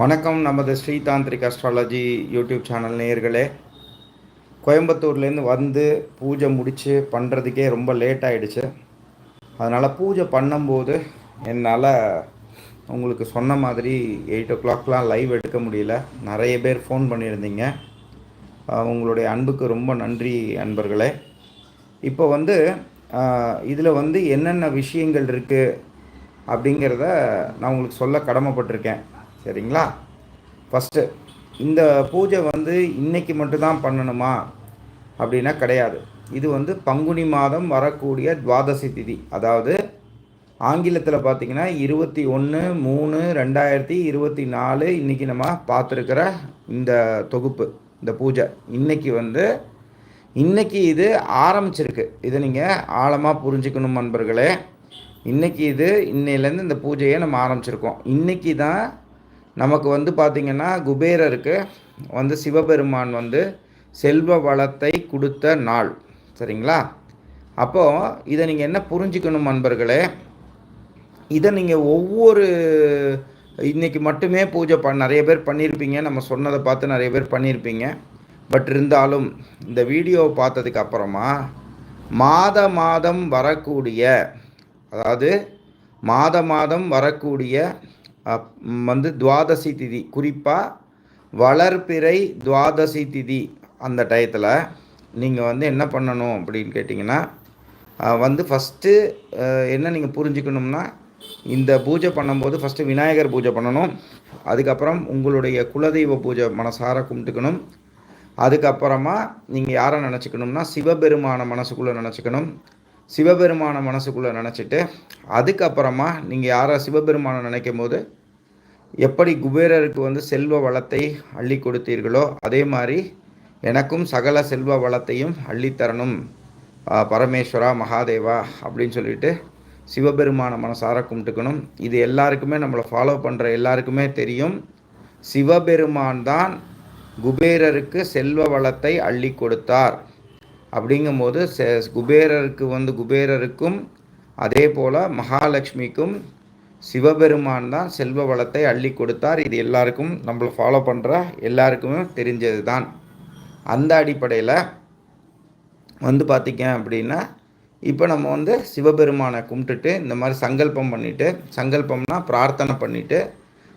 வணக்கம். நமது Shri tantric astrology YouTube channel நேயர்களே. கோயம்புத்தூர்லேருந்து வந்து பூஜை முடித்து பண்ணுறதுக்கே ரொம்ப லேட் ஆகிடுச்சு அதனால் பூஜை பண்ணும்போது என்னால் உங்களுக்கு சொன்ன மாதிரி எயிட் ஓ கிளாக்லாம் லைவ் எடுக்க முடியல. நிறைய பேர் ஃபோன் பண்ணியிருந்தீங்க. உங்களுடைய அன்புக்கு ரொம்ப நன்றி அன்பர்களே. இப்போ வந்து இதில் வந்து என்னென்ன விஷயங்கள் இருக்குது அப்படிங்கிறத நான் உங்களுக்கு சொல்ல கடமைப்பட்டிருக்கேன். சரிங்களா? ஃபஸ்ட்டு இந்த பூஜை வந்து இன்னைக்கு மட்டும்தான் பண்ணணுமா? அப்படின்னா கிடையாது. இது வந்து பங்குனி மாதம் வரக்கூடிய துவாதசி திதி. அதாவது ஆங்கிலத்தில் பார்த்தீங்கன்னா இருபத்தி ஒன்று மூணு ரெண்டாயிரத்தி இருபத்தி நாலு இன்றைக்கி நம்ம பார்த்துருக்கிற இந்த தொகுப்பு இந்த பூஜை. இன்றைக்கி வந்து இன்றைக்கி இது ஆரம்பிச்சிருக்கு. இதை நீங்கள் ஆழமாக புரிஞ்சுக்கணும் நண்பர்களே. இன்றைக்கி இது இன்னையிலேருந்து இந்த பூஜையை நம்ம ஆரம்பிச்சிருக்கோம். இன்றைக்கி தான் நமக்கு வந்து பார்த்திங்கன்னா குபேரருக்கு வந்து சிவபெருமான் வந்து செல்வ வளத்தை கொடுத்த நாள். சரிங்களா? அப்போது இதை நீங்கள் என்ன புரிஞ்சுக்கணும் நண்பர்களே இதை நீங்கள் ஒவ்வொரு இன்றைக்கி மட்டுமே பூஜை ப நிறைய பேர் பண்ணியிருப்பீங்க நம்ம சொன்னதை பார்த்து நிறைய பேர் பண்ணியிருப்பீங்க பட் இருந்தாலும் இந்த வீடியோவை பார்த்ததுக்கு அப்புறமா மாத மாதம் வரக்கூடிய அதாவது மாத மாதம் வரக்கூடிய வந்து துவாதசி திதி. குறிப்பாக வளர்பிறை துவாதசி திதி அந்த டயத்தில் நீங்கள் வந்து என்ன பண்ணணும் அப்படின்னு கேட்டிங்கன்னா வந்து ஃபஸ்ட்டு என்ன நீங்கள் புரிஞ்சுக்கணும்னா இந்த பூஜை பண்ணும்போது ஃபஸ்ட்டு விநாயகர் பூஜை பண்ணணும். அதுக்கப்புறம் உங்களுடைய குலதெய்வ பூஜை மனசார கும்பிட்டுக்கணும். அதுக்கப்புறமா நீங்கள் யாரை நினச்சிக்கணும்னா சிவபெருமான மனசுக்குள்ளே நினச்சிக்கணும். சிவபெருமான மனசுக்குள்ளே நினச்சிட்டு அதுக்கப்புறமா நீங்கள் யாரை சிவபெருமானை நினைக்கும் போது எப்படி குபேரருக்கு வந்து செல்வ வளத்தை அள்ளி கொடுத்தீர்களோ அதே மாதிரி எனக்கும் சகல செல்வ வளத்தையும் அள்ளித்தரணும் பரமேஸ்வரா மகாதேவா அப்படின்னு சொல்லிட்டு சிவபெருமான மனசார கும்பிட்டுக்கணும். இது எல்லாருக்குமே நம்மளை ஃபாலோ பண்ணுற எல்லாருக்குமே தெரியும். சிவபெருமான் தான் குபேரருக்கு செல்வ வளத்தை அள்ளி கொடுத்தார். அப்படிங்கும்போது குபேரருக்கு வந்து குபேரருக்கும் அதே போல் மகாலட்சுமிக்கும் சிவபெருமான் தான் செல்வ வளத்தை அள்ளி கொடுத்தார். இது எல்லாருக்கும் நம்மளை ஃபாலோ பண்ணுற எல்லாருக்குமே தெரிஞ்சது தான் அந்த அடிப்படையில் வந்து பார்த்திங்க அப்படின்னா இப்போ நம்ம வந்து சிவபெருமானை கும்பிட்டுட்டு இந்த மாதிரி சங்கல்பம் பண்ணிவிட்டு சங்கல்பம்னா பிரார்த்தனை பண்ணிவிட்டு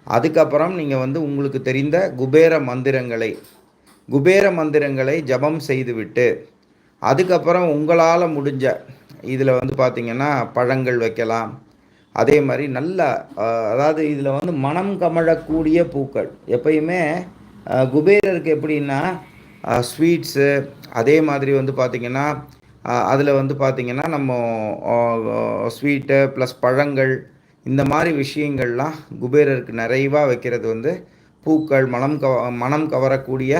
அதுக்கப்புறம் நீங்கள் வந்து உங்களுக்கு தெரிந்த குபேர மந்திரங்களை குபேர மந்திரங்களை ஜபம் செய்துவிட்டு அதுக்கப்புறம் உங்களால் முடிஞ்ச இதில் வந்து பார்த்திங்கன்னா பழங்கள் வைக்கலாம். அதே மாதிரி நல்ல அதாவது இதில் வந்து மனம் கமழக்கூடிய பூக்கள். எப்பயுமே குபேரருக்கு எப்படின்னா ஸ்வீட்ஸு அதே மாதிரி வந்து பார்த்திங்கன்னா அதில் வந்து பார்த்திங்கன்னா நம்ம ஸ்வீட்டு ப்ளஸ் பழங்கள் இந்த மாதிரி விஷயங்கள்லாம் குபேரருக்கு நிறைவாக வைக்கிறது வந்து பூக்கள் மனம் கவ மனம் கவரக்கூடிய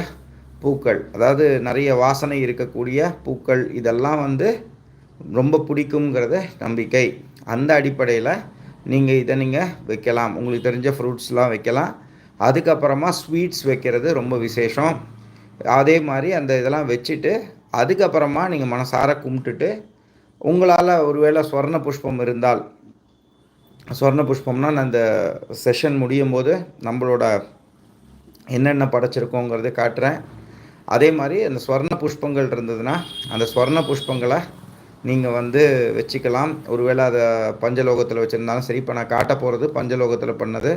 பூக்கள் அதாவது நிறைய வாசனை இருக்கக்கூடிய பூக்கள் இதெல்லாம் வந்து ரொம்ப பிடிக்குங்கிறத நம்பிக்கை. அந்த அடிப்படையில் நீங்கள் இதை நீங்கள் வைக்கலாம். உங்களுக்கு தெரிஞ்ச ஃப்ரூட்ஸ்லாம் வைக்கலாம். அதுக்கப்புறமா ஸ்வீட்ஸ் வைக்கிறது ரொம்ப விசேஷம். அதே மாதிரி அந்த இதெல்லாம் வச்சுட்டு அதுக்கப்புறமா நீங்கள் மனசார கும்பிட்டுட்டு உங்களால் ஒருவேளை ஸ்வர்ண புஷ்பம் இருந்தால் ஸ்வர்ண புஷ்பம்னா நான் செஷன் முடியும் போது நம்மளோட என்னென்ன படைச்சிருக்கோங்கிறத காட்டுறேன். அதே மாதிரி அந்த ஸ்வர்ண புஷ்பங்கள் இருந்ததுன்னா அந்த ஸ்வர்ண புஷ்பங்களை நீங்கள் வந்து வச்சுக்கலாம். ஒருவேளை அதை பஞ்சலோகத்தில் வச்சுருந்தாலும் சரி இப்போ நான் காட்ட போகிறது பஞ்சலோகத்தில் பண்ணது.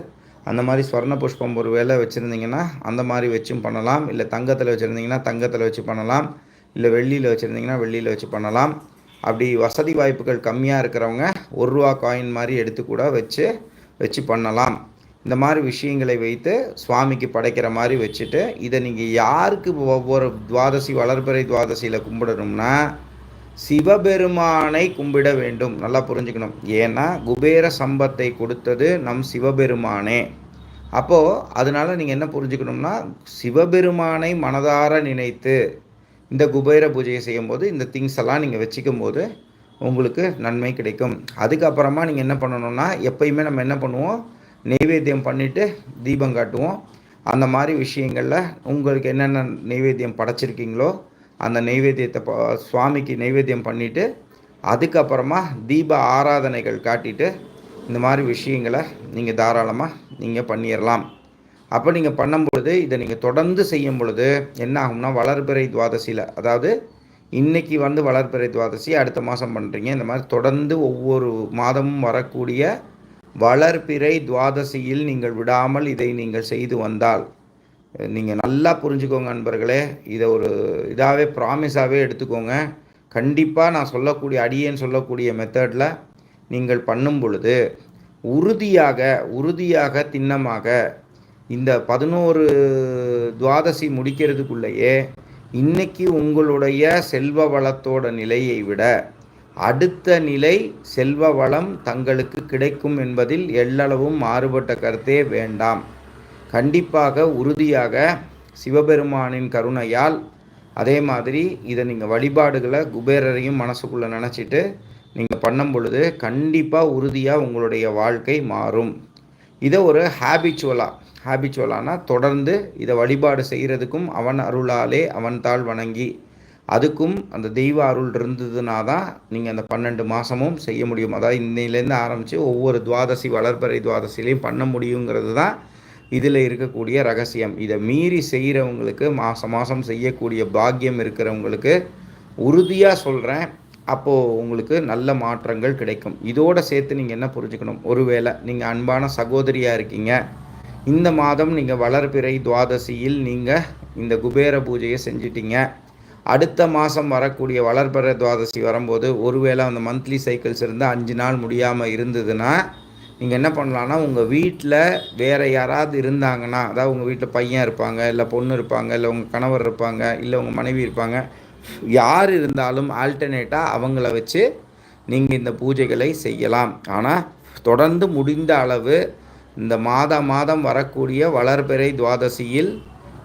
அந்த மாதிரி ஸ்வர்ண புஷ்பம் ஒரு வேளை வச்சுருந்தீங்கன்னா அந்த மாதிரி வச்சும் பண்ணலாம். இல்லை தங்கத்தில் வச்சுருந்தீங்கன்னா தங்கத்தில் வச்சு பண்ணலாம். இல்லை வெள்ளியில் வச்சுருந்தீங்கன்னா வெள்ளியில் வச்சு பண்ணலாம். அப்படி வசதி வாய்ப்புகள் கம்மியாக இருக்கிறவங்க ஒரு ரூபா காயின் மாதிரி எடுத்து கூட வச்சு வச்சு பண்ணலாம். இந்த மாதிரி விஷயங்களை வைத்து சுவாமிக்கு படைக்கிற மாதிரி வச்சுட்டு இதை நீங்கள் யாருக்கு ஒவ்வொரு துவாதசி வளர்பிறை துவாதசியில் கும்பிடணும்னா சிவபெருமானை கும்பிட வேண்டும். நல்லா புரிஞ்சுக்கணும். ஏன்னா குபேர சம்பத்தை கொடுத்தது நம் சிவபெருமானே. அப்போது அதனால நீங்கள் என்ன புரிஞ்சுக்கணும்னா சிவபெருமானை மனதார நினைத்து இந்த குபேர பூஜையை செய்யும்போது இந்த திங்ஸ் எல்லாம் நீங்கள் வச்சுக்கும் போது உங்களுக்கு நன்மை கிடைக்கும். அதுக்கப்புறமா நீங்கள் என்ன பண்ணணும்னா எப்பயுமே நம்ம என்ன பண்ணுவோம்? நெய்வேத்தியம் பண்ணிவிட்டு தீபம் காட்டுவோம். அந்த மாதிரி விஷயங்களில் உங்களுக்கு என்னென்ன நெய்வேத்தியம் படைச்சிருக்கீங்களோ அந்த நெய்வேத்தியத்தை ப- சுவாமிக்கு நெய்வேத்தியம் பண்ணிவிட்டு அதுக்கப்புறமா தீப ஆராதனைகள் காட்டிட்டு இந்த மாதிரி விஷயங்களை நீங்கள் தாராளமாக நீங்கள் பண்ணிடலாம் அப்போ நீங்கள் பண்ணும் பொழுது இதை நீங்கள் தொடர்ந்து செய்யும் பொழுது என்ன ஆகும்னா வளர்பிறை துவாதசியில் அதாவது இன்றைக்கி வந்து வளர்பிறை துவாதசி அடுத்த மாதம் பண்ணுறீங்க இந்த மாதிரி தொடர்ந்து ஒவ்வொரு மாதமும் வரக்கூடிய வளர்பிறை துவாதசியில் நீங்கள் விடாமல் இதை நீங்கள் செய்து வந்தால். நீங்கள் நல்லா புரிஞ்சுக்கோங்க நண்பர்களே இதை ஒரு இதாகவே ப்ராமிஸாகவே எடுத்துக்கோங்க. கண்டிப்பாக நான் சொல்லக்கூடிய அடியேன்னு சொல்லக்கூடிய மெத்தடில் நீங்கள் பண்ணும் பொழுது உறுதியாக உறுதியாக திண்ணமாக இந்த பதினோரு துவாதசி முடிக்கிறதுக்குள்ளேயே இன்றைக்கி உங்களுடைய செல்வ வளத்தோட நிலையை விட அடுத்த நிலை செல்வ வளம் தங்களுக்கு கிடைக்கும் என்பதில் எல்லளவும் மாறுபட்ட கருத்தே வேண்டாம். கண்டிப்பாக உறுதியாக சிவபெருமானின் கருணையால் அதே மாதிரி இதை நீங்கள் வழிபாடுகளை குபேரரையும் மனசுக்குள்ளே நினச்சிட்டு நீங்கள் பண்ணும் பொழுது கண்டிப்பாக உறுதியாக உங்களுடைய வாழ்க்கை மாறும். இதை ஒரு ஹேபிச்சுவலாக ஹேபிச்சுவலானா தொடர்ந்து இதை வழிபாடு செய்கிறதுக்கும் அவன் அருளாலே அவன் தாள் வணங்கி அதுக்கும் அந்த தெய்வ அருள் இருந்ததுனா தான் நீங்கள் அந்த பன்னெண்டு மாதமும் செய்ய முடியும். அதாவது இன்னிலேருந்து ஆரம்பித்து ஒவ்வொரு துவாதசி வளர்ப்பறை துவாதசிலையும் பண்ண முடியுங்கிறது தான் இதில் இருக்கக்கூடிய ரகசியம். இதை மீறி செய்கிறவங்களுக்கு மாதம் மாதம் செய்யக்கூடிய பாக்கியம் இருக்கிறவங்களுக்கு உறுதியாக சொல்கிறேன் அப்போது உங்களுக்கு நல்ல மாற்றங்கள் கிடைக்கும். இதோடு சேர்த்து நீங்கள் என்ன புரிஞ்சுக்கணும்? ஒருவேளை நீங்கள் அன்பான சகோதரியாக இருக்கீங்க. இந்த மாதம் நீங்கள் வளர்பிறை துவாதசியில் நீங்கள் இந்த குபேர பூஜையை செஞ்சிட்டீங்க. அடுத்த மாதம் வரக்கூடிய வளர்பிறை துவாதசி வரும்போது ஒருவேளை அந்த மந்த்லி சைக்கிள்ஸ் இருந்தால் அஞ்சு நாள் முடியாமல் இருந்ததுன்னா நீங்கள் என்ன பண்ணலான்னா உங்கள் வீட்டில் வேறு யாராவது இருந்தாங்கன்னா அதாவது உங்கள் வீட்டில் பையன் இருப்பாங்க இல்லை பொண்ணு இருப்பாங்க இல்லை உங்கள் கணவர் இருப்பாங்க இல்லை உங்கள் மனைவி இருப்பாங்க யார் இருந்தாலும் ஆல்டர்னேட்டாக அவங்கள வச்சு நீங்கள் இந்த பூஜைகளை செய்யலாம். ஆனால் தொடர்ந்து முடிந்த அளவு இந்த மாத மாதம் வரக்கூடிய வளர்பிறை துவாதசியில்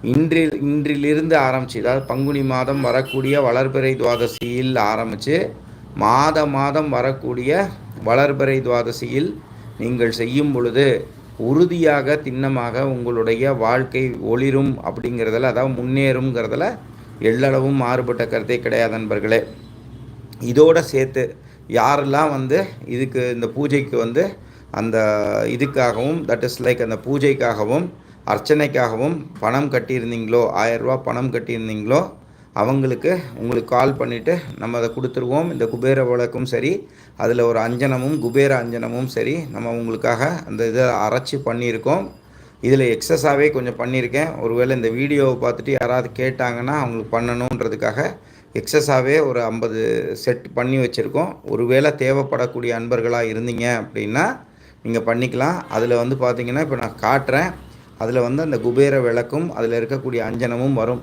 இன்றில் இன்றிலிருந்து ஆரம்பித்து அதாவது பங்குனி மாதம் வரக்கூடிய வளர்பிறை துவாதசியில் ஆரம்பித்து மாத மாதம் வரக்கூடிய வளர்பிறை துவாதசியில் நீங்கள் செய்யும் பொழுது உறுதியாக திண்ணமாக உங்களுடைய வாழ்க்கை ஒளிரும் அப்படிங்கிறதுல அதாவது முன்னேறுங்கிறதுல எள்ளளவும் மாறுபட்ட கருத்தே கிடையாது நண்பர்களே. இதோடு சேர்த்து யாரெல்லாம் வந்து இதுக்கு இந்த பூஜைக்கு வந்து அந்த இதுக்காகவும் தட் இஸ் லைக் அந்த பூஜைக்காகவும் அர்ச்சனைக்காகவும் பணம் கட்டியிருந்தீங்களோ ஆயரூபா பணம் கட்டியிருந்தீங்களோ அவங்களுக்கு உங்களுக்கு கால் பண்ணிவிட்டு நம்ம அதை கொடுத்துருவோம். இந்த குபேர விளக்கும் சரி அதில் ஒரு அஞ்சனமும் குபேர அஞ்சனமும் சரி நம்ம உங்களுக்காக அந்த இதை அரைச்சி பண்ணியிருக்கோம். இதில் எக்ஸஸாகவே கொஞ்சம் பண்ணியிருக்கேன். ஒருவேளை இந்த வீடியோவை பார்த்துட்டு யாராவது கேட்டாங்கன்னா அவங்களுக்கு பண்ணணுன்றதுக்காக எக்ஸஸாகவே ஒரு ஐம்பது செட் பண்ணி வச்சுருக்கோம். ஒருவேளை தேவைப்படக்கூடிய அன்பர்களாக இருந்தீங்க அப்படின்னா நீங்கள் பண்ணிக்கலாம். அதில் வந்து பார்த்தீங்கன்னா இப்போ நான் காட்டுறேன். அதில் வந்து அந்த குபேர விளக்கும் அதில் இருக்கக்கூடிய அஞ்சனமும் வரும்.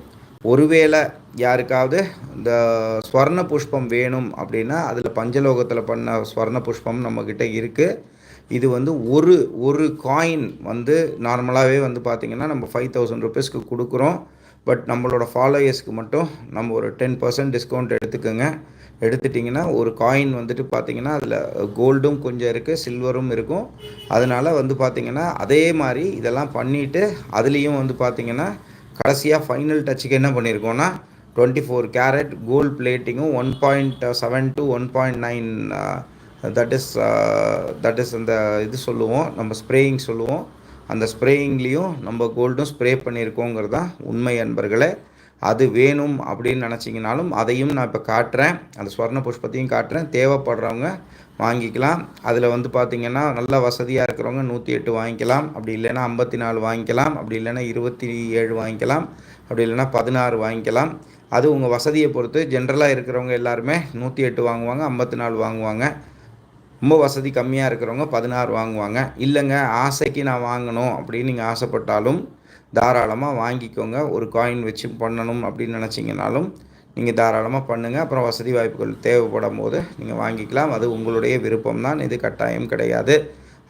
ஒருவேளை யாருக்காவது இந்த ஸ்வர்ண புஷ்பம் வேணும் அப்படின்னா அதில் பஞ்சலோகத்தில் பண்ண ஸ்வர்ண புஷ்பம் நம்மக்கிட்ட இருக்குது இது வந்து ஒரு ஒரு காயின் வந்து நார்மலாகவே வந்து பார்த்திங்கன்னா நம்ம ஃபைவ் தௌசண்ட் ருபீஸ்க்கு கொடுக்குறோம். பட் நம்மளோட ஃபாலோயர்ஸ்க்கு மட்டும் நம்ம ஒரு டென் பர்சன்ட் டிஸ்கவுண்ட் எடுத்துக்கோங்க. எடுத்துட்டிங்கன்னா ஒரு காயின் வந்துட்டு பார்த்திங்கன்னா அதில் கோல்டும் கொஞ்சம் இருக்குது சில்வரும் இருக்கும். அதனால் வந்து பார்த்திங்கன்னா அதே மாதிரி இதெல்லாம் பண்ணிவிட்டு அதுலேயும் வந்து பார்த்திங்கன்னா கடைசியாக ஃபைனல் டச்சுக்கு என்ன பண்ணியிருக்கோன்னா twenty four carat gold பிளேட்டிங்கும் one point seven to one point nine that is that is அந்த இது சொல்லுவோம் நம்ம ஸ்ப்ரேயிங் சொல்லுவோம். அந்த ஸ்ப்ரேயிங்லேயும் நம்ம கோல்டும் ஸ்ப்ரே பண்ணியிருக்கோங்கிறது தான் உண்மை அன்பர்களே. அது வேணும் அப்படின்னு நினச்சிங்கனாலும் அதையும் நான் இப்போ காட்டுறேன். அந்த ஸ்வர்ண புஷ்பத்தையும் காட்டுறேன். தேவைப்படுறவங்க வாங்கிக்கலாம். அதில் வந்து பார்த்திங்கன்னா நல்ல வசதியாக இருக்கிறவங்க நூற்றி எட்டு வாங்கிக்கலாம். அப்படி இல்லைன்னா ஐம்பத்தி நாலு வாங்கிக்கலாம். அப்படி இல்லைன்னா இருபத்தி ஏழு வாங்கிக்கலாம். அப்படி இல்லைன்னா பதினாறு வாங்கிக்கலாம். அது உங்கள் வசதியை பொறுத்து ஜென்ரலாக இருக்கிறவங்க எல்லாருமே நூற்றி எட்டு வாங்குவாங்க ஐம்பத்தி நாலு வாங்குவாங்க. ரொம்ப வசதி கம்மியாக இருக்கிறவங்க பதினாறு வாங்குவாங்க. இல்லைங்க ஆசைக்கு நான் வாங்கணும் அப்படின்னு நீங்கள் ஆசைப்பட்டாலும் தாராளமாக வாங்கிக்கோங்க. ஒரு காயின் வச்சு பண்ணணும் அப்படின்னு நினச்சிங்கனாலும் நீங்கள் தாராளமாக பண்ணுங்கள் அப்புறம் வசதி வாய்ப்புகள் தேவைப்படும் போது நீங்கள் வாங்கிக்கலாம். அது உங்களுடைய விருப்பம் தான். இது கட்டாயம் கிடையாது.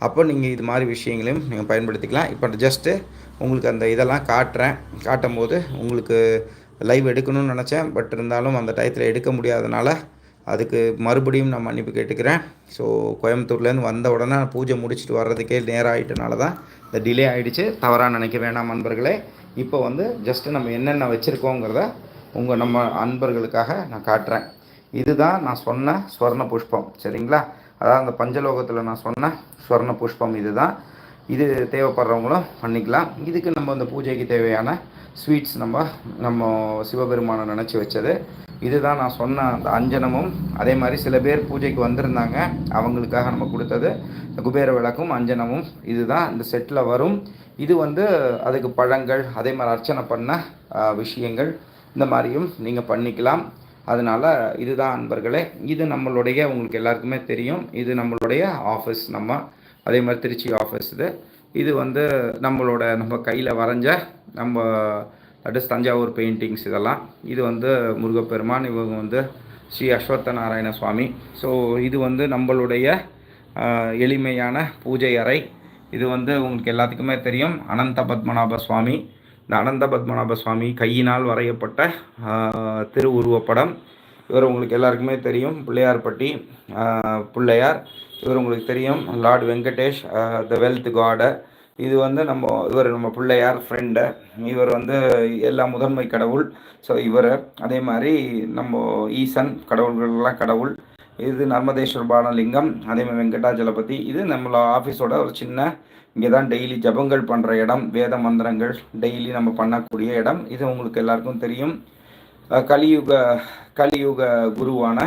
அப்போ நீங்கள் இது மாதிரி விஷயங்களையும் நீங்கள் பயன்படுத்திக்கலாம். இப்போ ஜஸ்ட்டு உங்களுக்கு அந்த இதெல்லாம் காட்டுறேன். காட்டும் போது உங்களுக்கு லைவ் எடுக்கணும்னு நினச்சேன். பட் இருந்தாலும் அந்த டயத்தில் எடுக்க முடியாதனால அதுக்கு மறுபடியும் நான் மன்னிப்பு கேட்டுக்கிறேன். ஸோ கோயம்புத்தூர்லேருந்து வந்த உடனே பூஜை முடிச்சுட்டு வர்றதுக்கே நேரம் ஆகிட்டனால தான் இந்த டிலே ஆகிடுச்சு தவறாக நினைக்க வேண்டாம் நண்பர்களே. இப்போ வந்து ஜஸ்ட்டு நம்ம என்னென்ன வச்சுருக்கோங்கிறத உங்கள் நம்ம அன்பர்களுக்காக நான் காட்டுறேன். இதுதான் நான் சொன்ன ஸ்வர்ண புஷ்பம். சரிங்களா? அதாவது அந்த பஞ்சலோகத்தில் நான் சொன்ன ஸ்வர்ண புஷ்பம் இதுதான். இது தேவைப்படுறவங்களும் பண்ணிக்கலாம். இதுக்கு நம்ம அந்த பூஜைக்கு தேவையான ஸ்வீட்ஸ் நம்ம நம்ம சிவபெருமானை நினச்சி வச்சது. இதுதான் நான் சொன்ன அந்த அஞ்சனமும். அதே மாதிரி சில பேர் பூஜைக்கு வந்திருந்தாங்க. அவங்களுக்காக நம்ம கொடுத்தது குபேர விளக்கும் அஞ்சனமும். இதுதான் இந்த செட்டில் வரும். இது வந்து அதுக்கு பழங்கள் அதே மாதிரி அர்ச்சனை பண்ண விஷயங்கள். இந்த மாதிரியும் நீங்கள் பண்ணிக்கலாம். அதனால் இதுதான் அன்பர்களே இது நம்மளுடைய உங்களுக்கு எல்லாருக்குமே தெரியும். இது நம்மளுடைய ஆஃபீஸ் நம்ம. அதே மாதிரி திருச்சி ஆஃபீஸ் இது. இது வந்து நம்மளோட நம்ம கையில் வரைஞ்ச நம்ம அடுத்து தஞ்சாவூர் பெயிண்டிங்ஸ் இதெல்லாம். இது வந்து முருகப்பெருமான் இவங்க வந்து ஸ்ரீ அஸ்வத்த நாராயண சுவாமி. ஸோ இது வந்து நம்மளுடைய எளிமையான பூஜை அறை. இது வந்து உங்களுக்கு எல்லாத்துக்குமே தெரியும். அனந்த பத்மநாப சுவாமி. இந்த அனந்த பத்மநாப சுவாமி கையினால் வரையப்பட்ட திருவுருவப்படம். இவர் உங்களுக்கு எல்லாருக்குமே தெரியும். பிள்ளையார்பட்டி பிள்ளையார். இவர் உங்களுக்கு தெரியும். லார்ட் வெங்கடேஷ் த வெல்த் காடு இது வந்து நம்ம இவர் நம்ம பிள்ளையார் ஃப்ரெண்டு இவர் வந்து எல்லா முதன்மை கடவுள். ஸோ இவர். அதே மாதிரி நம்ம ஈசன் கடவுள்கள்லாம் கடவுள். இது நர்மதேஸ்வர் பானலிங்கம் அதே மாதிரி வெங்கடாஜலபதி. இது நம்மளோட ஆஃபீஸோட ஒரு சின்ன இங்கே தான் டெய்லி ஜபங்கள் பண்ணுற இடம் வேத மந்திரங்கள் டெய்லி நம்ம பண்ணக்கூடிய இடம். இது உங்களுக்கு எல்லாருக்கும் தெரியும். கலியுக கலியுக குருவான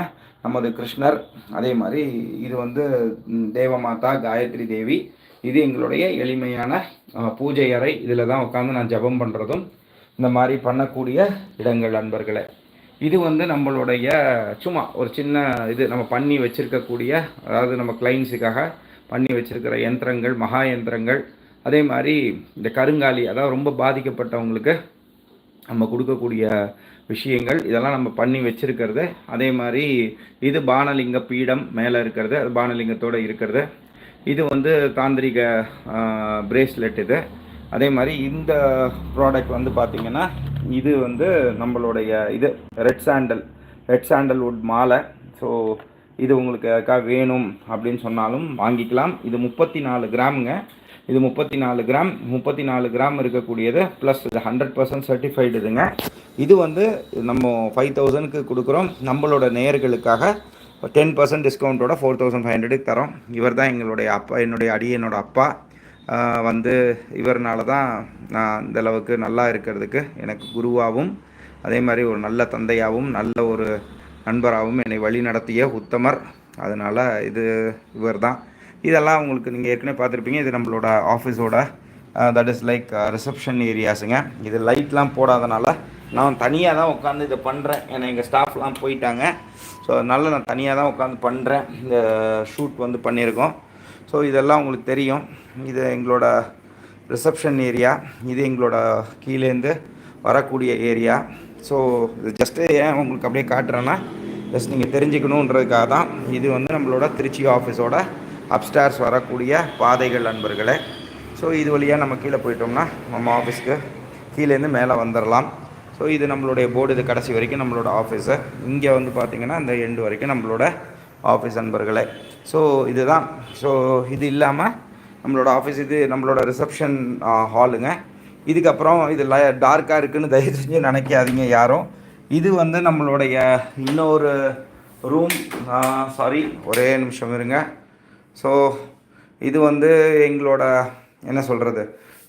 நமது கிருஷ்ணர். அதே மாதிரி இது வந்து தேவமாதா காயத்ரி தேவி. இது எங்களுடைய எளிமையான பூஜை அறை. இதில் தான் உட்காந்து நான் ஜபம் பண்ணுறதும் இந்த மாதிரி பண்ணக்கூடிய இடங்கள் அன்பர்களே. இது வந்து நம்மளுடைய சும்மா ஒரு சின்ன இது நம்ம பண்ணி வச்சுருக்கக்கூடிய அதாவது நம்ம கிளைண்ட்ஸுக்காக பண்ணி வச்சுருக்கிற யந்திரங்கள் மகா யந்திரங்கள். அதே மாதிரி இந்த கருங்காலி அதாவது ரொம்ப பாதிக்கப்பட்டவங்களுக்கு நம்ம கொடுக்கக்கூடிய விஷயங்கள் இதெல்லாம் நம்ம பண்ணி வச்சுருக்கிறது. அதே மாதிரி இது பானலிங்க பீடம் மேலே இருக்கிறது அது பானலிங்கத்தோடு இருக்கிறது. இது வந்து தாந்திரிக பிரேஸ்லெட் இது. அதே மாதிரி இந்த ப்ராடக்ட் வந்து பார்த்திங்கன்னா இது வந்து நம்மளுடைய இது ரெட் சாண்டல் ரெட் சாண்டல்வுட் மாலை. ஸோ இது உங்களுக்கு யாருக்காக வேணும் அப்படின்னு சொன்னாலும் வாங்கிக்கலாம். இது முப்பத்தி நாலு கிராமுங்க. இது முப்பத்தி நாலு கிராம் முப்பத்தி நாலு கிராம் இருக்கக்கூடியது ப்ளஸ் இது ஹண்ட்ரட் பர்சன்ட் சர்டிஃபைடு இதுங்க. இது வந்து நம்ம ஃபைவ் தௌசண்ட்க்கு கொடுக்குறோம். நம்மளோட நேர்களுக்காக டென் பர்சன்ட் டிஸ்கவுண்ட்டோட ஃபோர் தௌசண்ட் ஃபைவ் ஹண்ட்ரடுக்கு தரோம். இவர் தான் எங்களுடைய அப்பா என்னுடைய அடியனோட அப்பா. வந்து இவர்னால தான் நான் இந்த அளவுக்கு நல்லா இருக்கிறதுக்கு எனக்கு குருவாகவும் அதே மாதிரி ஒரு நல்ல தந்தையாகவும் நல்ல ஒரு நண்பராகவும் என்னை வழி நடத்திய உத்தமர். அதனால் இது இவர் தான் இதெல்லாம் உங்களுக்கு நீங்கள் ஏற்கனவே பார்த்துருப்பீங்க. இது நம்மளோட ஆஃபீஸோட தட் இஸ் லைக் ரிசப்ஷன் ஏரியாஸுங்க இது லைட்லாம் போடாதனால நான் தனியாக தான் உட்காந்து இதை பண்ணுறேன் ஏன்னா எங்கள் ஸ்டாஃப்லாம் போயிட்டாங்க. ஸோ அதனால் நான் தனியாக தான் உட்காந்து பண்ணுறேன் இந்த ஷூட் வந்து பண்ணியிருக்கோம். ஸோ இதெல்லாம் உங்களுக்கு தெரியும். இது எங்களோட ரிசப்ஷன் ஏரியா இது எங்களோட கீழேருந்து வரக்கூடிய ஏரியா ஸோ இது ஜஸ்ட்டு ஏன் உங்களுக்கு அப்படியே காட்டுறேன்னா ஜஸ்ட் நீங்கள் தெரிஞ்சுக்கணுன்றதுக்காக தான். இது வந்து நம்மளோட திருச்சி ஆஃபீஸோட அப்ஸ்டார்ஸ் வரக்கூடிய பாதைகள் நண்பர்களே. ஸோ இது வழியாக நம்ம கீழே போயிட்டோம்னா நம்ம ஆஃபீஸ்க்கு கீழேருந்து மேலே வந்துடலாம் ஸோ இது நம்மளுடைய போர்டு இது கடைசி வரைக்கும் நம்மளோட ஆஃபீஸு இங்கே வந்து பார்த்திங்கன்னா இந்த எண்டு வரைக்கும் நம்மளோட ஆஃபீஸ் நண்பர்களே. ஸோ இதுதான். ஸோ இது இல்லாமல் நம்மளோட ஆஃபீஸ் இது நம்மளோட ரிசப்ஷன் ஹாலுங்க இதுக்கப்புறம் இது ல டார்க்காக இருக்குதுன்னு தயவு செஞ்சு நினைக்காதீங்க யாரும். இது வந்து நம்மளுடைய இன்னொரு ரூம் சாரி ஒரே நிமிஷம் இருங்க. ஸோ இது வந்து எங்களோட என்ன சொல்கிறது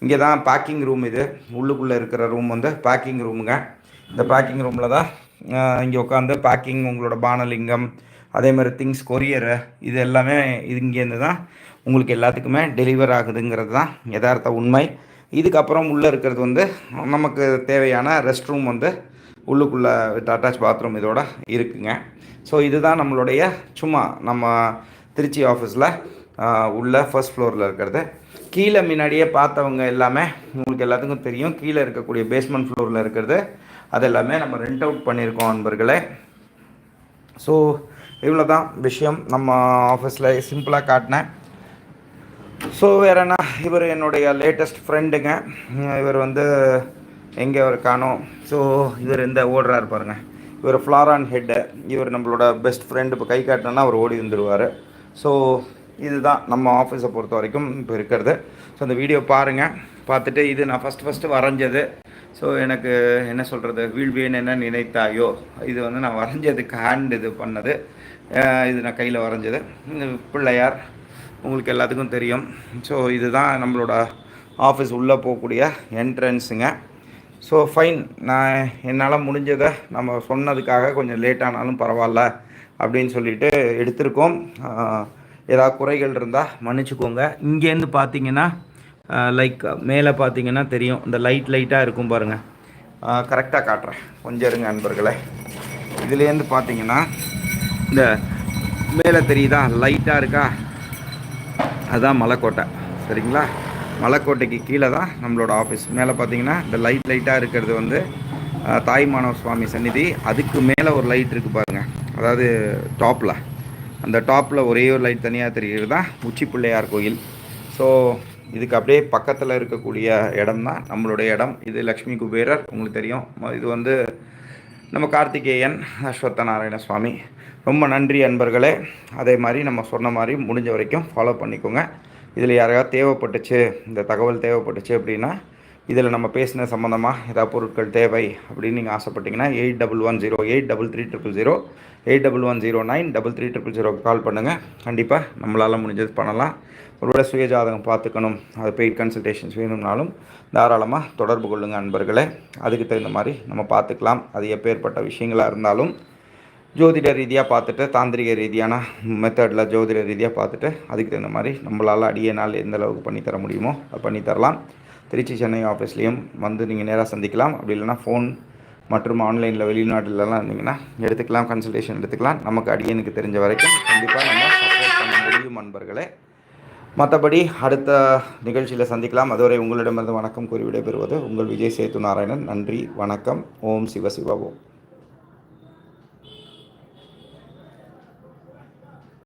இங்கே தான் பேக்கிங் ரூம் இது. உள்ளுக்குள்ளே இருக்கிற ரூம் வந்து பேக்கிங் ரூமுங்க இந்த பேக்கிங் ரூமில் தான் இங்கே உட்காந்து பேக்கிங் உங்களோட பானலிங்கம் அதே மாதிரி திங்ஸ் கொரியரு இது எல்லாமே இது இங்கேருந்து தான் உங்களுக்கு எல்லாத்துக்குமே டெலிவர் ஆகுதுங்கிறது தான் யதார்த்த உண்மை. இதுக்கப்புறம் உள்ளே இருக்கிறது வந்து நமக்கு தேவையான ரெஸ்ட் ரூம் வந்து உள்ளுக்குள்ளே அட்டாச் பாத்ரூம் இதோட இருக்குங்க. ஸோ இதுதான் நம்மளுடைய சும்மா நம்ம திருச்சி ஆஃபீஸில் உள்ள ஃபர்ஸ்ட் ஃப்ளோரில் இருக்கிறது. கீழே முன்னாடியே பார்த்தவங்க எல்லாமே உங்களுக்கு எல்லாத்துக்கும் தெரியும் கீழே இருக்கக்கூடிய பேஸ்மெண்ட் ஃப்ளோரில் இருக்கிறது. அது எல்லாமே நம்ம ரெண்ட் அவுட் பண்ணியிருக்கோம் நண்பர்களே ஸோ இவ்வளோ தான் விஷயம். நம்ம ஆஃபீஸில் சிம்பிளாக காட்டினேன். ஸோ வேற என்ன? இவர் என்னுடைய லேட்டஸ்ட் ஃப்ரெண்டுங்க இவர் வந்து எங்கே அவர் காணோம் ஸோ இவர் இந்த ஓடுறாரு பாருங்கள் இவர் ஃப்ளாரான் ஹெட்டு இவர் நம்மளோட பெஸ்ட் ஃப்ரெண்டு இப்போ கை காட்டினா அவர் ஓடி வந்துடுவார் ஸோ இதுதான் நம்ம ஆஃபீஸை பொறுத்த வரைக்கும் இப்போ இருக்கிறது. ஸோ அந்த வீடியோ பாருங்கள் பார்த்துட்டு இது நான் ஃபஸ்ட்டு ஃபஸ்ட்டு வரைஞ்சது. ஸோ எனக்கு என்ன சொல்கிறது வீழ்வேன் என்ன நினைத்தாயோ? இது வந்து நான் வரைஞ்சதுக்கு ஹேண்ட் இது பண்ணது. இது நான் கையில் வரைஞ்சது. பிள்ளையார் உங்களுக்கு எல்லாத்துக்கும் தெரியும். ஸோ இதுதான் நம்மளோட ஆஃபீஸ் உள்ளே போகக்கூடிய என்ட்ரன்ஸுங்க ஸோ ஃபைன் நான் என்னால் முடிஞ்சதை நம்ம சொன்னதுக்காக கொஞ்சம் லேட் ஆனாலும் பரவாயில்ல அப்படின்னு சொல்லிட்டு எடுத்திருக்கோம். ஏதாவது குறைகள் இருந்தால் மன்னிச்சுக்கோங்க. இங்கேருந்து பார்த்தீங்கன்னா லைக் மேலே பார்த்தீங்கன்னா தெரியும். இந்த லைட் லைட்டாக இருக்கும் பாருங்கள் கரெக்டாக காட்டுறேன். கொஞ்சம் இருங்க நண்பர்களே. இதுலேருந்து பார்த்தீங்கன்னா இந்த மேலே தெரியுதா? லைட்டாக இருக்கா? அதுதான் மலைக்கோட்டை. சரிங்களா? மலைக்கோட்டைக்கு கீழே தான் நம்மளோட ஆஃபீஸ் மேலே பார்த்தீங்கன்னா இந்த லைட் லைட்டாக இருக்கிறது வந்து அஹ், தாய்மானவ சுவாமி சந்நிதி. அதுக்கு மேலே ஒரு லைட் இருக்குது பாருங்கள் அதாவது டாப்பில் அந்த டாப்பில் ஒரே ஒரு லைட் தனியாக தெரிகிறது? தான் உச்சி பிள்ளையார் கோயில். ஸோ இதுக்கு அப்படியே பக்கத்தில் இருக்கக்கூடிய இடம் தான் நம்மளுடைய இடம். இது லக்ஷ்மி குபேரர் உங்களுக்கு தெரியும். இது வந்து நம்ம கார்த்திகேயன் அஸ்வத்த நாராயண சுவாமி. ரொம்ப நன்றி அன்பர்களே. அதே மாதிரி நம்ம சொன்ன மாதிரி முடிஞ்ச வரைக்கும் ஃபாலோ பண்ணிக்கோங்க. இதில் யாரையாவது தேவைப்பட்டுச்சு இந்த தகவல் தேவைப்பட்டுச்சு அப்படின்னா இதில் நம்ம பேசின சம்மந்தமாக ஏதாவது பொருட்கள் தேவை அப்படின்னு நீங்கள் ஆசைப்பட்டீங்கன்னா eight double one zero eight double three triple zero eight double one zero nine double three triple ஜீரோக்கு கால் பண்ணுங்கள் கண்டிப்பாக நம்மளால் முடிஞ்சது பண்ணலாம். ஒருவேளை சுயஜாதகம் பார்த்துக்கணும். அது பெய்ட் கன்சல்டேஷன்ஸ் வேணும்னாலும் தாராளமாக தொடர்பு கொள்ளுங்கள் அன்பர்களே அதுக்கு தகுந்த மாதிரி நம்ம பார்த்துக்கலாம். அது எப்பேற்பட்ட விஷயங்களாக இருந்தாலும் ஜோதிட ரீதியாக பார்த்துட்டு தாந்திரிக ரீதியான மெத்தடில் ஜோதிட ரீதியாக பார்த்துட்டு அதுக்கு தகுந்த மாதிரி நம்மளால் அடிய நாள் எந்த அளவுக்கு பண்ணித்தர தர முடியுமோ அதை பண்ணித்தரலாம். திருச்சி சென்னை ஆஃபீஸ்லேயும் வந்து நீங்கள் நேராக சந்திக்கலாம். அப்படி இல்லைன்னா ஃபோன் மற்றும் ஆன்லைனில் வெளிநாட்டிலலாம் இருந்தீங்கன்னா எடுத்துக்கலாம் கன்சல்டேஷன் எடுத்துக்கலாம். நமக்கு அடியனுக்கு தெரிஞ்ச வரைக்கும் கண்டிப்பாக நம்ம சப்போர்ட் பண்ண முடியும் நண்பர்களே. மற்றபடி அடுத்த நிகழ்ச்சியில் சந்திக்கலாம். அதுவரை உங்களிடமிருந்து வணக்கம் கூறி விடைபெறுவது உங்கள் விஜய் சேத்து நாராயணன். நன்றி வணக்கம். ஓம் சிவ சிவ ஓம்.